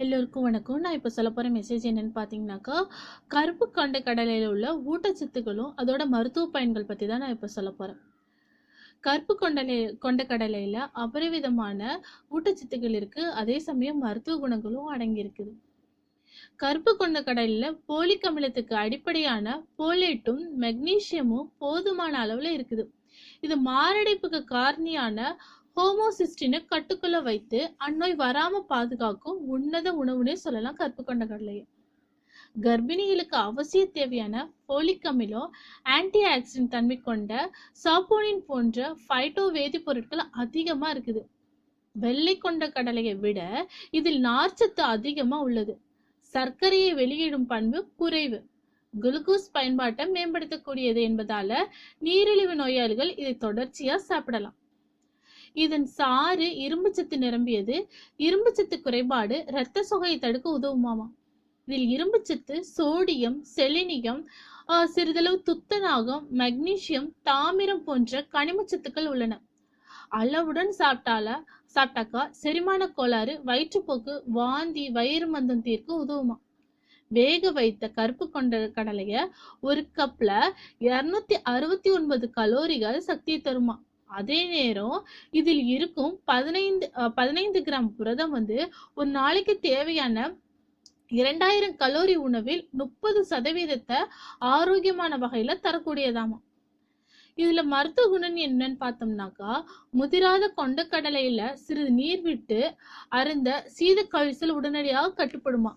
எல்லோருக்கும் வணக்கம். நான் இப்போ சொல்ல போகிற மெசேஜ் என்னன்னு பார்த்தீங்கன்னாக்கா கருப்பு கொண்ட கடலையில் உள்ள ஊட்டச்சத்துக்களும் அதோட மருத்துவ பயன்கள் பற்றி தான் நான் இப்போ சொல்ல போகிறேன் கருப்பு கொண்டலை கொண்ட கடலையில் அபரிவிதமான ஊட்டச்சத்துக்கள் இருக்குது அதே சமயம் மருத்துவ குணங்களும் அடங்கி இருக்குது கருப்பு கொண்ட கடலில் போலிக் அமிலத்துக்கு அடிப்படையான போலேட்டும் மெக்னீசியமும் போதுமான அளவில் இருக்குது. இது மாரடைப்புக்கு காரணியான ஹோமோசிஸ்டினை கட்டுக்குள்ள வைத்து அந்நோய் வராம பாதுகாக்கும் உன்னத உணவுனே சொல்லலாம் கற்புக்கொண்ட கொண்ட கடலையை கர்ப்பிணிகளுக்கு அவசிய தேவையான போலிக் அமிலம் ஆன்டி ஆக்சிடென்ட் தன்மை கொண்ட சாப்போனின் போன்ற ஃபைட்டோ வேதிப்பொருட்கள் அதிகமா இருக்குது. வெள்ளை கொண்ட கடலையை விட இதில் நார்ச்சத்து அதிகமா உள்ளது. சர்க்கரையை வெளியிடும் பண்பு குறைவு. குளுக்கோஸ் பயன்பாட்டை மேம்படுத்தக்கூடியது என்பதால நீரிழிவு நோயாளிகள் இதை தொடர்ச்சியா சாப்பிடலாம். இதன் சாறு இரும்புச்சத்து நிரம்பியது. இரும்புச்சத்து குறைபாடு இரத்த சொகையை தடுக்க உதவுமாமா இதில் இரும்புச்சத்து சோடியம் செலினியம் சிறிதளவு துத்தநாகம் மெக்னீசியம் தாமிரம் போன்ற கனிமச்சத்துக்கள் உள்ளன. அளவுடன் சாப்பிட்டால சாப்பிட்டாக்கா செரிமான கோளாறு வயிற்றுப்போக்கு வாந்தி வயிறு மந்தம் தீர்க்க உதவுமா? வேக வைத்த கருப்பு கொண்ட கடலைய ஒரு கப்ல இருநூத்தி அறுபத்தி ஒன்பது கலோரிகள் சக்தியை தருமா? அதே நேரம் இதில் இருக்கும் பதினைந்து பதினைந்து கிராம் புரதம் வந்து ஒரு நாளைக்கு தேவையான இரண்டாயிரம் கலோரி உணவில் முப்பது சதவீதத்தை ஆரோக்கியமான வகையில தரக்கூடியதாமா. இதுல மருத்துவ குணம் என்னன்னு பார்த்தோம்னாக்கா முதிராத கொண்டக்கடலையில சிறிது நீர் விட்டு அருந்த சீத கழிச்சல் உடனடியாக கட்டுப்படுமா.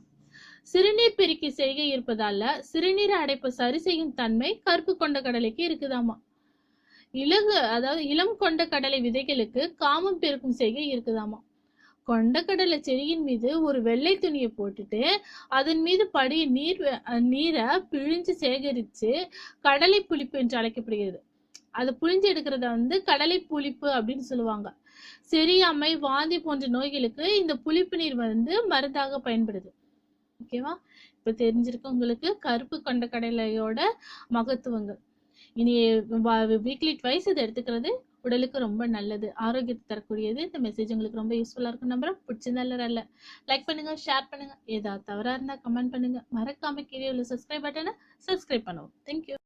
சிறுநீர் பெருக்கி செய்கை இருப்பதால சிறுநீர் அடைப்பு சரி செய்யும் தன்மை கருப்பு கொண்ட கடலைக்கு இருக்குதாமா. இலகு அதாவது இளம் கொண்ட கடலை விதைகளுக்கு காமம் பெருக்கும் செய்கை இருக்குதாமா? கொண்டக்கடலை செடியின் மீது ஒரு வெள்ளை துணியை போட்டுட்டு அதன் மீது படிய நீர் நீரை பிழிஞ்சு சேகரித்து கடலை புளிப்பு என்று அழைக்கப்படுகிறது. அதை புழிஞ்சு எடுக்கிறத வந்து கடலை புளிப்பு அப்படின்னு சொல்லுவாங்க. செரியாமை வாந்தி போன்ற நோய்களுக்கு இந்த புளிப்பு நீர் வந்து மருந்தாக பயன்படுது. ஓகேவா இப்போ தெரிஞ்சிருக்கு உங்களுக்கு கருப்பு கொண்ட கடலையோட மகத்துவங்கள். இனி வீக்லி ட்வைஸ் இதை எடுத்துக்கிறது உடலுக்கு ரொம்ப நல்லது. ஆரோக்கியத்தை தரக்கூடியது. இந்த மெசேஜ் உங்களுக்கு ரொம்ப யூஸ்ஃபுல்லாக இருக்கும் நம்புறேன் பிடிச்சிருந்தா இல்ல லைக் பண்ணுங்க ஷேர் பண்ணுங்க. ஏதாவது தவறாக இருந்தால் கமெண்ட் பண்ணுங்க. மறக்காம கீழே உள்ள சப்ஸ்கிரைப் பட்டனை சப்ஸ்கிரைப் பண்ணுவோம். தேங்க்யூ